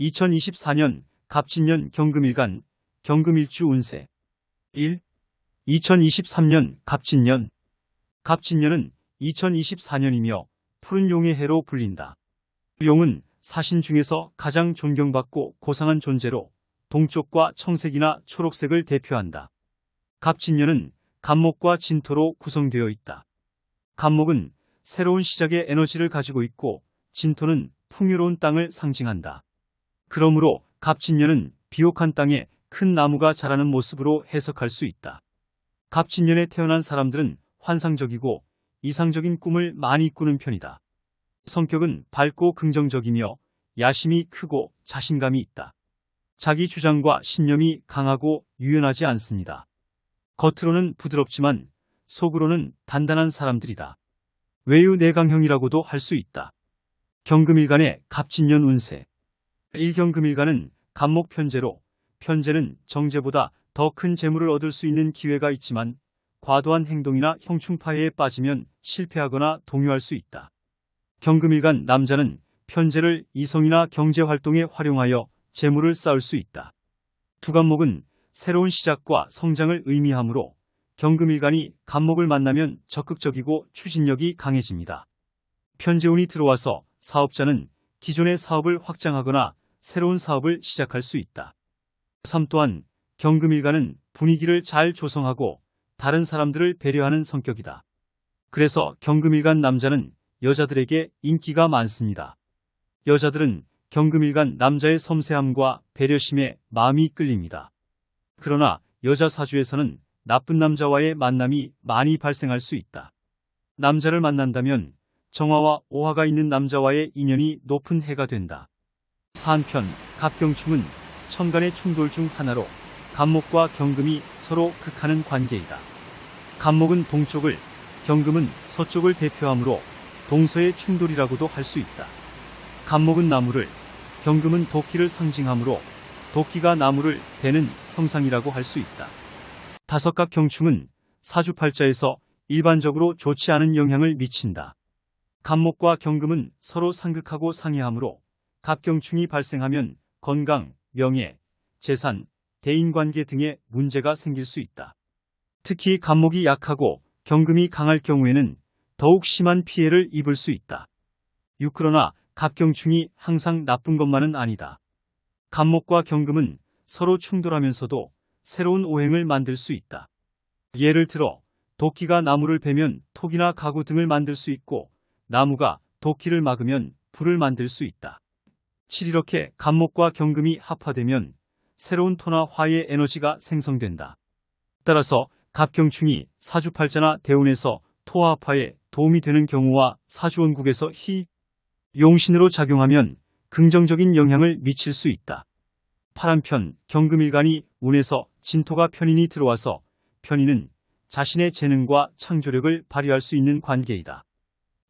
2024년 갑진년 경금일간 경금일주 운세 1. 2023년 갑진년 갑진년은 2024년이며 푸른 용의 해로 불린다. 용은 사신 중에서 가장 존경받고 고상한 존재로 동쪽과 청색이나 초록색을 대표한다. 갑진년은 간목과 진토로 구성되어 있다. 간목은 새로운 시작의 에너지를 가지고 있고 진토는 풍요로운 땅을 상징한다. 그러므로 갑진년은 비옥한 땅에 큰 나무가 자라는 모습으로 해석할 수 있다. 갑진년에 태어난 사람들은 환상적이고 이상적인 꿈을 많이 꾸는 편이다. 성격은 밝고 긍정적이며 야심이 크고 자신감이 있다. 자기 주장과 신념이 강하고 유연하지 않습니다. 겉으로는 부드럽지만 속으로는 단단한 사람들이다. 외유 내강형이라고도 할 수 있다. 경금일간의 갑진년 운세 1경금일간은 간목 편제로 편제는 정제보다 더 큰 재물을 얻을 수 있는 기회가 있지만 과도한 행동이나 형충파해에 빠지면 실패하거나 동요할 수 있다. 경금일간 남자는 편제를 이성이나 경제활동에 활용하여 재물을 쌓을 수 있다. 두간목은 새로운 시작과 성장을 의미하므로 경금일간이 간목을 만나면 적극적이고 추진력이 강해집니다. 편재운이 들어와서 사업자는 기존의 사업을 확장하거나 새로운 사업을 시작할 수 있다. 3 또한 경금일간은 분위기를 잘 조성하고 다른 사람들을 배려하는 성격이다. 그래서 경금일간 남자는 여자들에게 인기가 많습니다. 여자들은 경금일간 남자의 섬세함과 배려심에 마음이 끌립니다. 그러나 여자 사주에서는 나쁜 남자와의 만남이 많이 발생할 수 있다. 남자를 만난다면 정화와 오화가 있는 남자와의 인연이 높은 해가 된다. 사한편, 갑경충은 천간의 충돌 중 하나로 간목과 경금이 서로 극하는 관계이다. 간목은 동쪽을, 경금은 서쪽을 대표하므로 동서의 충돌이라고도 할 수 있다. 간목은 나무를, 경금은 도끼를 상징하므로 도끼가 나무를 베는 형상이라고 할 수 있다. 다섯각 경충은 사주팔자에서 일반적으로 좋지 않은 영향을 미친다. 간목과 경금은 서로 상극하고 상해하므로 갑경충이 발생하면 건강, 명예, 재산, 대인관계 등의 문제가 생길 수 있다. 특히 간목이 약하고 경금이 강할 경우에는 더욱 심한 피해를 입을 수 있다. 6. 그러나 갑경충이 항상 나쁜 것만은 아니다. 간목과 경금은 서로 충돌하면서도 새로운 오행을 만들 수 있다. 예를 들어 도끼가 나무를 베면 톡이나 가구 등을 만들 수 있고 나무가 도끼를 막으면 불을 만들 수 있다. 7. 이렇게 간목과 경금이 합화되면 새로운 토나 화의 에너지가 생성된다. 따라서 갑경충이 사주팔자나 대운에서 토와 합화에 도움이 되는 경우와 사주원국에서 희, 용신으로 작용하면 긍정적인 영향을 미칠 수 있다. 파란편 경금일간이 운에서 진토가 편인이 들어와서 편인은 자신의 재능과 창조력을 발휘할 수 있는 관계이다.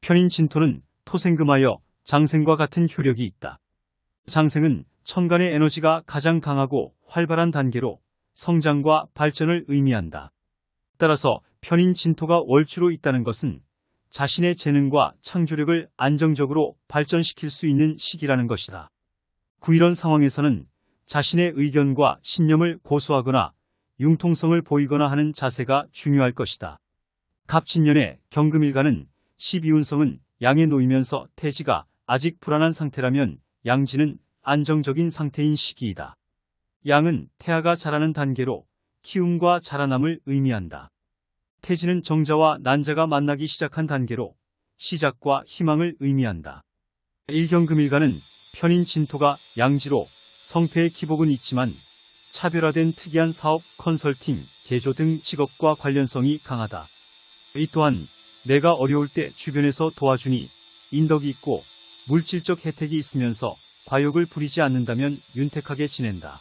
편인 진토는 토생금하여 장생과 같은 효력이 있다. 장생은 천간의 에너지가 가장 강하고 활발한 단계로 성장과 발전을 의미한다. 따라서 편인 진토가 월주로 있다는 것은 자신의 재능과 창조력을 안정적으로 발전시킬 수 있는 시기라는 것이다. 구이런 상황에서는 자신의 의견과 신념을 고수하거나 융통성을 보이거나 하는 자세가 중요할 것이다. 갑진년의 경금일가는 12운성은 양에 놓이면서 태지가 아직 불안한 상태라면 양지는 안정적인 상태인 시기이다. 양은 태아가 자라는 단계로 키움과 자라남을 의미한다. 태지는 정자와 난자가 만나기 시작한 단계로 시작과 희망을 의미한다. 일경금일가는 편인 진토가 양지로 성패의 기복은 있지만 차별화된 특이한 사업, 컨설팅, 개조 등 직업과 관련성이 강하다. 이 또한 내가 어려울 때 주변에서 도와주니 인덕이 있고 물질적 혜택이 있으면서 과욕을 부리지 않는다면 윤택하게 지낸다.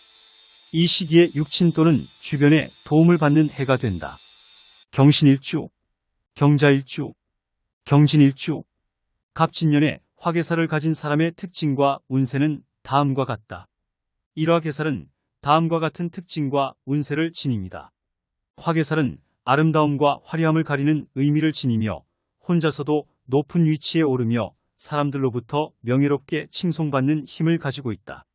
이 시기에 육친 또는 주변에 도움을 받는 해가 된다. 경신일주, 경자일주, 경진일주, 갑진년에 화계사를 가진 사람의 특징과 운세는 다음과 같다. 일화계살은 다음과 같은 특징과 운세를 지닙니다. 화계살은 아름다움과 화려함을 가리는 의미를 지니며 혼자서도 높은 위치에 오르며 사람들로부터 명예롭게 칭송받는 힘을 가지고 있다.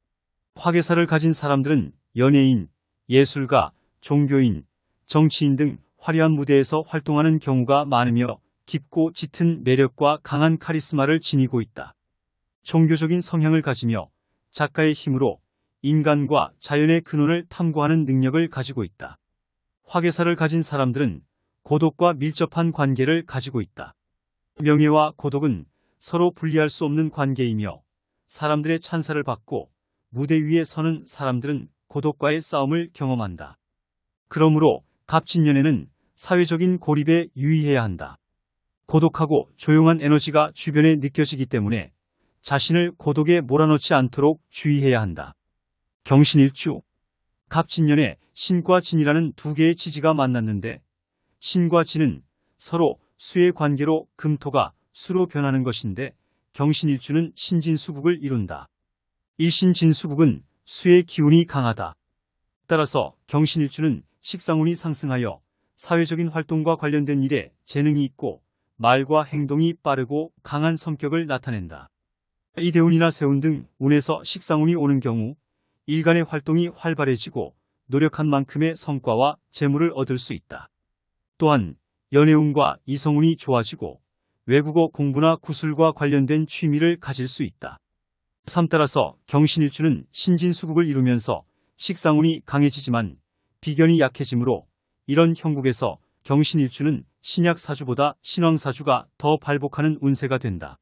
화개사를 가진 사람들은 연예인, 예술가, 종교인, 정치인 등 화려한 무대에서 활동하는 경우가 많으며 깊고 짙은 매력과 강한 카리스마를 지니고 있다. 종교적인 성향을 가지며 작가의 힘으로 인간과 자연의 근원을 탐구하는 능력을 가지고 있다. 화개사를 가진 사람들은 고독과 밀접한 관계를 가지고 있다. 명예와 고독은 서로 분리할 수 없는 관계이며 사람들의 찬사를 받고 무대 위에 서는 사람들은 고독과의 싸움을 경험한다. 그러므로 갑진년에는 사회적인 고립에 유의해야 한다. 고독하고 조용한 에너지가 주변에 느껴지기 때문에 자신을 고독에 몰아넣지 않도록 주의해야 한다. 경신일주 갑진년에 신과 진이라는 두 개의 지지가 만났는데 신과 진은 서로 수의 관계로 금토가 수로 변하는 것인데 경신일주는 신진수국을 이룬다. 일신진수국은 수의 기운이 강하다. 따라서 경신일주는 식상운이 상승하여 사회적인 활동과 관련된 일에 재능이 있고 말과 행동이 빠르고 강한 성격을 나타낸다. 이대운이나 세운 등 운에서 식상운이 오는 경우 일간의 활동이 활발해지고 노력한 만큼의 성과와 재물을 얻을 수 있다. 또한 연애운과 이성운이 좋아지고 외국어 공부나 구술과 관련된 취미를 가질 수 있다. 3 따라서 경신일주는 신진수국을 이루면서 식상운이 강해지지만 비견이 약해지므로 이런 형국에서 경신일주는 신약사주보다 신왕사주가 더 발복하는 운세가 된다.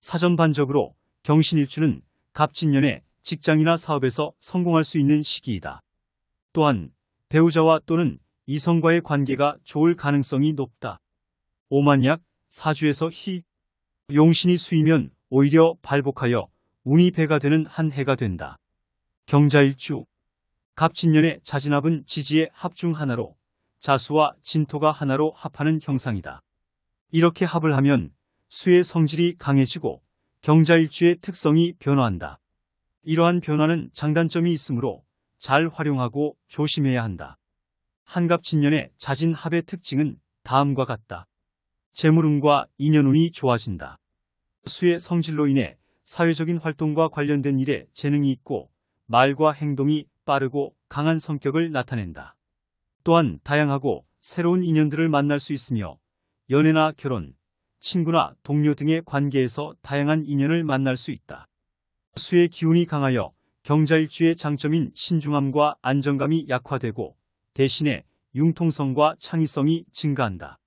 사전반적으로 경신일주는 갑진년에 직장이나 사업에서 성공할 수 있는 시기이다. 또한 배우자와 또는 이성과의 관계가 좋을 가능성이 높다. 오만약 사주에서 희, 용신이 수이면 오히려 발복하여 운이 배가 되는 한 해가 된다. 경자일주 갑진년의 자진합은 지지의 합중 하나로 자수와 진토가 하나로 합하는 형상이다. 이렇게 합을 하면 수의 성질이 강해지고 경자일주의 특성이 변화한다. 이러한 변화는 장단점이 있으므로 잘 활용하고 조심해야 한다. 한갑진년의 자진합의 특징은 다음과 같다. 재물운과 인연운이 좋아진다. 수의 성질로 인해 사회적인 활동과 관련된 일에 재능이 있고 말과 행동이 빠르고 강한 성격을 나타낸다. 또한 다양하고 새로운 인연들을 만날 수 있으며 연애나 결혼, 친구나 동료 등의 관계에서 다양한 인연을 만날 수 있다. 수의 기운이 강하여 경자일주의 장점인 신중함과 안정감이 약화되고 대신에 융통성과 창의성이 증가한다.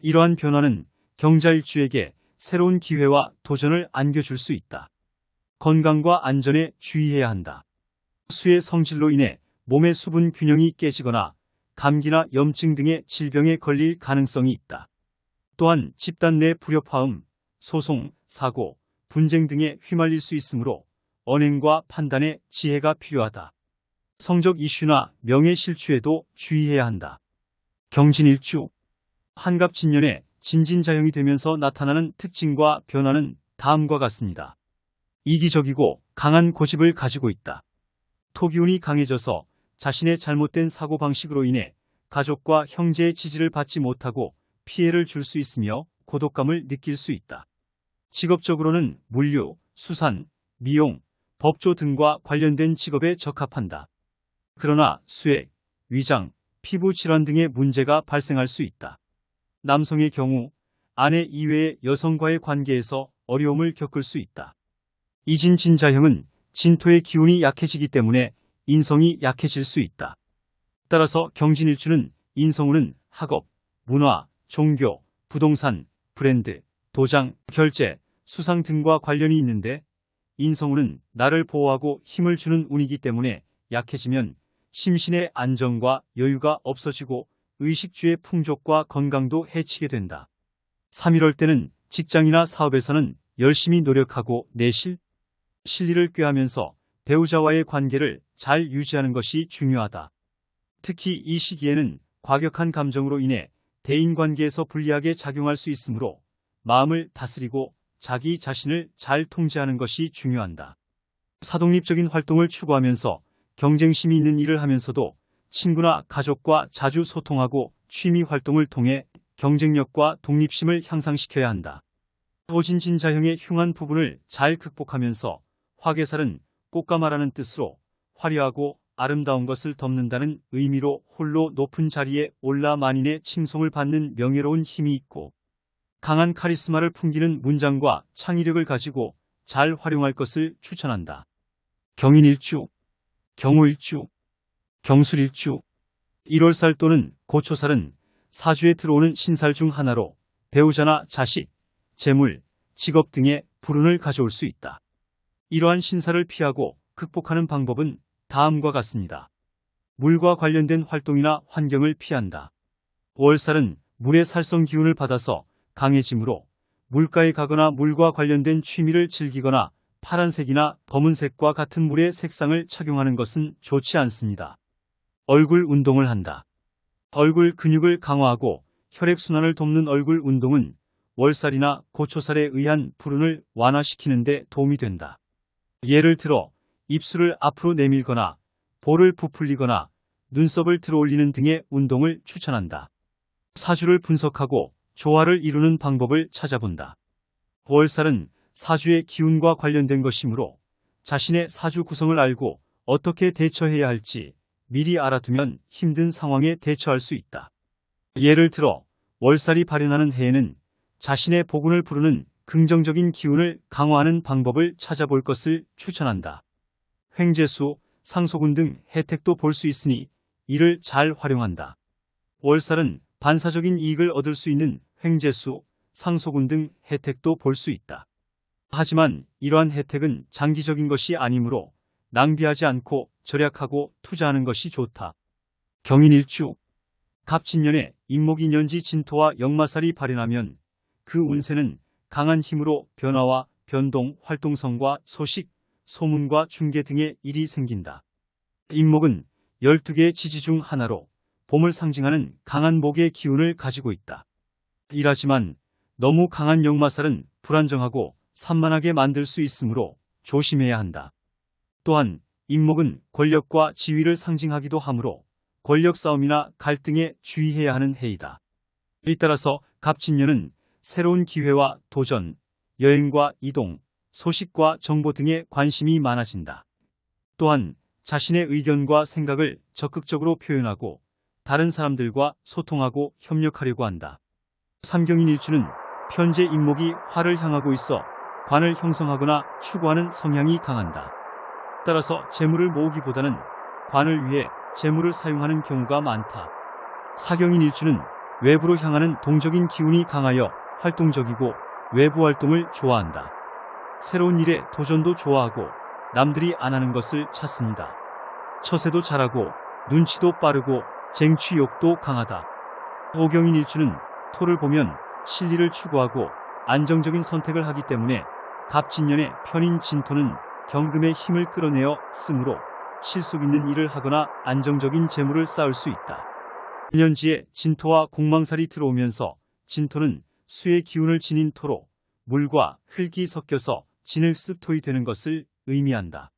이러한 변화는 경자일주에게 새로운 기회와 도전을 안겨줄 수 있다. 건강과 안전에 주의해야 한다. 수의 성질로 인해 몸의 수분 균형이 깨지거나 감기나 염증 등의 질병에 걸릴 가능성이 있다. 또한 집단 내 불협화음, 소송, 사고, 분쟁 등에 휘말릴 수 있으므로 언행과 판단에 지혜가 필요하다. 성적 이슈나 명예 실추에도 주의해야 한다. 경진일주 한갑진년에 진진자형이 되면서 나타나는 특징과 변화는 다음과 같습니다. 이기적이고 강한 고집을 가지고 있다. 토기운이 강해져서 자신의 잘못된 사고방식으로 인해 가족과 형제의 지지를 받지 못하고 피해를 줄 수 있으며 고독감을 느낄 수 있다. 직업적으로는 물류, 수산, 미용, 법조 등과 관련된 직업에 적합한다. 그러나 수액, 위장, 피부 질환 등의 문제가 발생할 수 있다. 남성의 경우 아내 이외의 여성과의 관계에서 어려움을 겪을 수 있다. 이진진자형은 진토의 기운이 약해지기 때문에 인성이 약해질 수 있다. 따라서 경진일주는 인성운은 학업, 문화, 종교, 부동산, 브랜드, 도장, 결제, 수상 등과 관련이 있는데 인성운은 나를 보호하고 힘을 주는 운이기 때문에 약해지면 심신의 안정과 여유가 없어지고 의식주의 풍족과 건강도 해치게 된다. 3일월 때는 직장이나 사업에서는 열심히 노력하고 내실, 실리를 꾀하면서 배우자와의 관계를 잘 유지하는 것이 중요하다. 특히 이 시기에는 과격한 감정으로 인해 대인관계에서 불리하게 작용할 수 있으므로 마음을 다스리고 자기 자신을 잘 통제하는 것이 중요한다. 사독립적인 활동을 추구하면서 경쟁심이 있는 일을 하면서도 친구나 가족과 자주 소통하고 취미 활동을 통해 경쟁력과 독립심을 향상시켜야 한다. 오진진 자형의 흉한 부분을 잘 극복하면서 화계살은 꽃가마라는 뜻으로 화려하고 아름다운 것을 덮는다는 의미로 홀로 높은 자리에 올라 만인의 칭송을 받는 명예로운 힘이 있고 강한 카리스마를 풍기는 문장과 창의력을 가지고 잘 활용할 것을 추천한다. 경인일주, 경호일주, 경술일주, 1월살 또는 고초살은 사주에 들어오는 신살 중 하나로 배우자나 자식, 재물, 직업 등의 불운을 가져올 수 있다. 이러한 신사를 피하고 극복하는 방법은 다음과 같습니다. 물과 관련된 활동이나 환경을 피한다. 월살은 물의 살성 기운을 받아서 강해지므로 물가에 가거나 물과 관련된 취미를 즐기거나 파란색이나 검은색과 같은 물의 색상을 착용하는 것은 좋지 않습니다. 얼굴 운동을 한다. 얼굴 근육을 강화하고 혈액순환을 돕는 얼굴 운동은 월살이나 고초살에 의한 불운을 완화시키는 데 도움이 된다. 예를 들어 입술을 앞으로 내밀거나 볼을 부풀리거나 눈썹을 들어올리는 등의 운동을 추천한다. 사주를 분석하고 조화를 이루는 방법을 찾아본다. 월살은 사주의 기운과 관련된 것이므로 자신의 사주 구성을 알고 어떻게 대처해야 할지 미리 알아두면 힘든 상황에 대처할 수 있다. 예를 들어 월살이 발현하는 해에는 자신의 복운을 부르는 긍정적인 기운을 강화하는 방법을 찾아볼 것을 추천한다. 횡재수, 상소군 등 혜택도 볼 수 있으니 이를 잘 활용한다. 월살은 반사적인 이익을 얻을 수 있는 횡재수, 상소군 등 혜택도 볼 수 있다. 하지만 이러한 혜택은 장기적인 것이 아니므로 낭비하지 않고 절약하고 투자하는 것이 좋다. 경인일주 갑진년에 임목인년지 진토와 역마살이 발현하면 그 운세는 강한 힘으로 변화와 변동, 활동성과 소식, 소문과 중계 등의 일이 생긴다. 임목은 12개의 지지 중 하나로 봄을 상징하는 강한 목의 기운을 가지고 있다. 이라지만 너무 강한 역마살은 불안정하고 산만하게 만들 수 있으므로 조심해야 한다. 또한 임목은 권력과 지위를 상징하기도 하므로 권력 싸움이나 갈등에 주의해야 하는 해이다. 이 따라서 갑진년은 새로운 기회와 도전, 여행과 이동, 소식과 정보 등에 관심이 많아진다. 또한 자신의 의견과 생각을 적극적으로 표현하고 다른 사람들과 소통하고 협력하려고 한다. 삼경인 일주는 편제 임목이 화를 향하고 있어 관을 형성하거나 추구하는 성향이 강한다. 따라서 재물을 모으기보다는 관을 위해 재물을 사용하는 경우가 많다. 사경인 일주는 외부로 향하는 동적인 기운이 강하여 활동적이고 외부 활동을 좋아한다. 새로운 일에 도전도 좋아하고 남들이 안 하는 것을 찾습니다. 처세도 잘하고 눈치도 빠르고 쟁취욕도 강하다. 오경인 일주는 토를 보면 실리를 추구하고 안정적인 선택을 하기 때문에 갑진년의 편인 진토는 경금의 힘을 끌어내어 쓰므로 실속 있는 일을 하거나 안정적인 재물을 쌓을 수 있다. 1년지에 진토와 공망살이 들어오면서 진토는 수의 기운을 지닌 토로 물과 흙이 섞여서 진흙습토이 되는 것을 의미한다.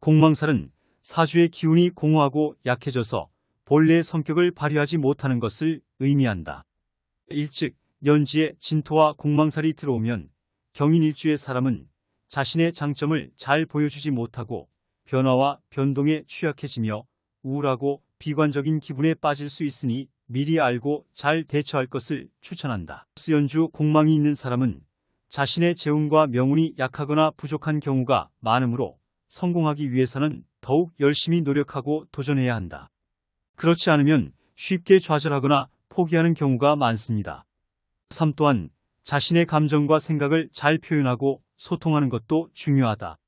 공망살은 사주의 기운이 공허하고 약해져서 본래의 성격을 발휘하지 못하는 것을 의미한다. 일즉 연지에 진토와 공망살이 들어오면 경인일주의 사람은 자신의 장점을 잘 보여주지 못하고 변화와 변동에 취약해지며 우울하고 비관적인 기분에 빠질 수 있으니 미리 알고 잘 대처할 것을 추천한다. 스연주 공망이 있는 사람은 자신의 재운과 명운이 약하거나 부족한 경우가 많으므로 성공하기 위해서는 더욱 열심히 노력하고 도전해야 한다. 그렇지 않으면 쉽게 좌절하거나 포기하는 경우가 많습니다. 3 또한 자신의 감정과 생각을 잘 표현하고 소통하는 것도 중요하다.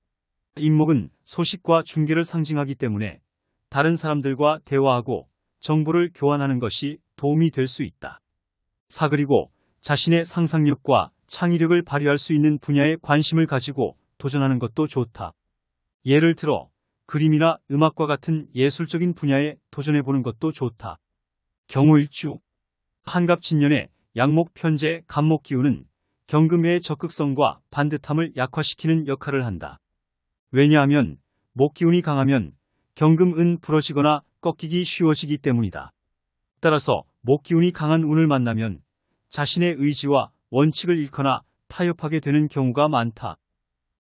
임목은 소식과 중계를 상징하기 때문에 다른 사람들과 대화하고 정보를 교환하는 것이 도움이 될 수 있다. 사 그리고 자신의 상상력과 창의력을 발휘할 수 있는 분야에 관심을 가지고 도전하는 것도 좋다. 예를 들어 그림이나 음악과 같은 예술적인 분야에 도전해보는 것도 좋다. 경우일주 한갑진년에 양목 편제 간목 기운은 경금의 적극성과 반듯함을 약화시키는 역할을 한다. 왜냐하면 목 기운이 강하면 경금은 부러지거나 꺾이기 쉬워지기 때문이다. 따라서 목 기운이 강한 운을 만나면 자신의 의지와 원칙을 잃거나 타협하게 되는 경우가 많다.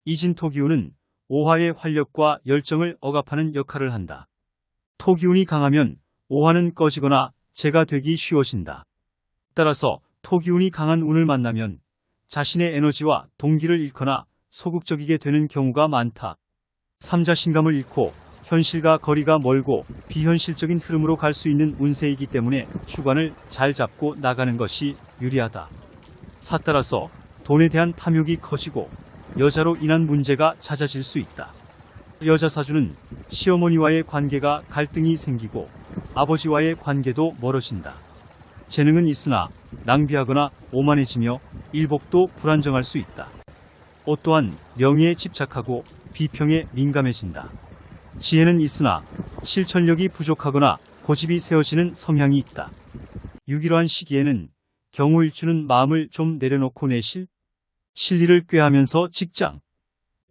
이진토 기운은 오화의 활력과 열정을 억압하는 역할을 한다. 토 기운이 강하면 오화는 꺼지거나 재가 되기 쉬워진다. 따라서 토 기운이 강한 운을 만나면 자신의 에너지와 동기를 잃거나 소극적이게 되는 경우가 많다. 삼자신감을 잃고 현실과 거리가 멀고 비현실적인 흐름으로 갈 수 있는 운세이기 때문에 주관을 잘 잡고 나가는 것이 유리하다. 사 따라서 돈에 대한 탐욕이 커지고 여자로 인한 문제가 잦아질 수 있다. 여자 사주는 시어머니와의 관계가 갈등이 생기고 아버지와의 관계도 멀어진다. 재능은 있으나 낭비하거나 오만해지며 일복도 불안정할 수 있다. 옷 또한 명예에 집착하고 비평에 민감해진다. 지혜는 있으나 실천력이 부족하거나 고집이 세워지는 성향이 있다. 6일한 시기에는 경우일주는 마음을 좀 내려놓고 내실, 실리를 꾀하면서 직장,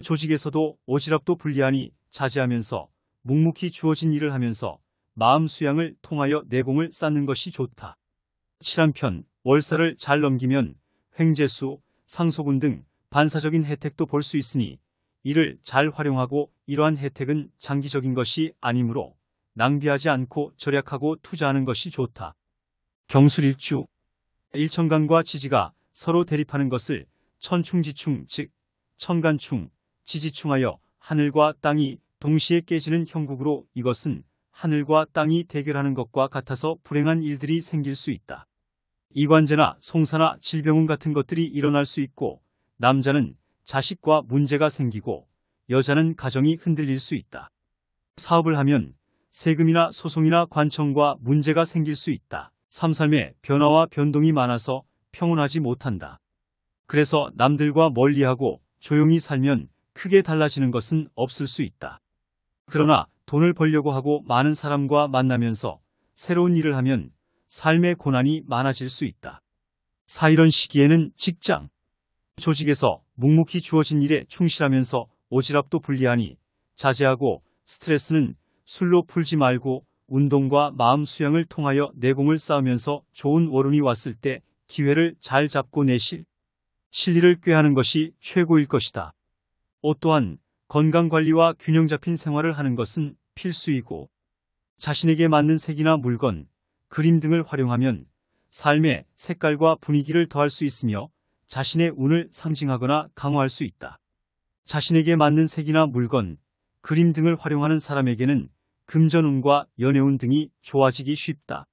조직에서도 오지랖도 불리하니 자제하면서 묵묵히 주어진 일을 하면서 마음 수양을 통하여 내공을 쌓는 것이 좋다. 7한편 월사를 잘 넘기면 횡재수, 상소군 등 반사적인 혜택도 볼 수 있으니 이를 잘 활용하고 이러한 혜택은 장기적인 것이 아니므로 낭비하지 않고 절약하고 투자하는 것이 좋다. 경술일주 일천간과 지지가 서로 대립하는 것을 천충지충 즉 천간충, 지지충하여 하늘과 땅이 동시에 깨지는 형국으로 이것은 하늘과 땅이 대결하는 것과 같아서 불행한 일들이 생길 수 있다. 이관제나 송사나 질병운 같은 것들이 일어날 수 있고 남자는 자식과 문제가 생기고 여자는 가정이 흔들릴 수 있다. 사업을 하면 세금이나 소송이나 관청과 문제가 생길 수 있다. 삶 삶에 변화와 변동이 많아서 평온하지 못한다. 그래서 남들과 멀리하고 조용히 살면 크게 달라지는 것은 없을 수 있다. 그러나 돈을 벌려고 하고 많은 사람과 만나면서 새로운 일을 하면 삶의 고난이 많아질 수 있다. 사 이런 시기에는 직장, 조직에서 묵묵히 주어진 일에 충실하면서 오지랖도 불리하니 자제하고 스트레스는 술로 풀지 말고 운동과 마음 수양을 통하여 내공을 쌓으면서 좋은 월운이 왔을 때 기회를 잘 잡고 내실, 실리를 꾀하는 것이 최고일 것이다. 옷 또한 건강관리와 균형 잡힌 생활을 하는 것은 필수이고 자신에게 맞는 색이나 물건, 그림 등을 활용하면 삶의 색깔과 분위기를 더할 수 있으며 자신의 운을 상징하거나 강화할 수 있다. 자신에게 맞는 색이나 물건, 그림 등을 활용하는 사람에게는 금전운과 연애운 등이 좋아지기 쉽다.